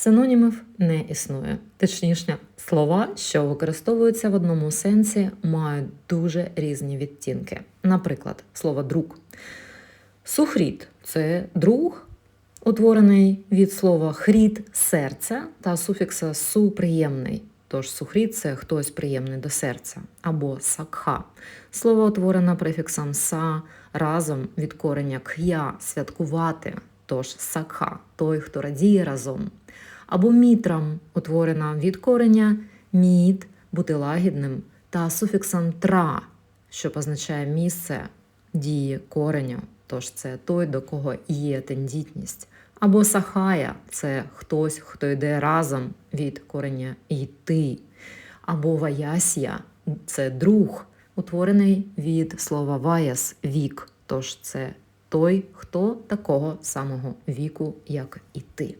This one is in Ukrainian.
Синонімів не існує. Точніше, слова, що використовуються в одному сенсі, мають дуже різні відтінки. Наприклад, слово друг. Сухріт це друг, утворений від слова хріт серця та суфікса су приємний. Тож сухріт це хтось приємний до серця, або сакха. Слово утворене префіксом са разом від корення к'я святкувати, тож сакха той, хто радіє разом. Або мітрам утворена від корення міт бути лагідним та суфіксом тра, що позначає місце дії кореню, тож це той, до кого є тендітність. Або сахая це хтось, хто йде разом від корення йти. Або ваясія це друг, утворений від слова ваяс вік. Тож це той, хто такого самого віку, як і ти.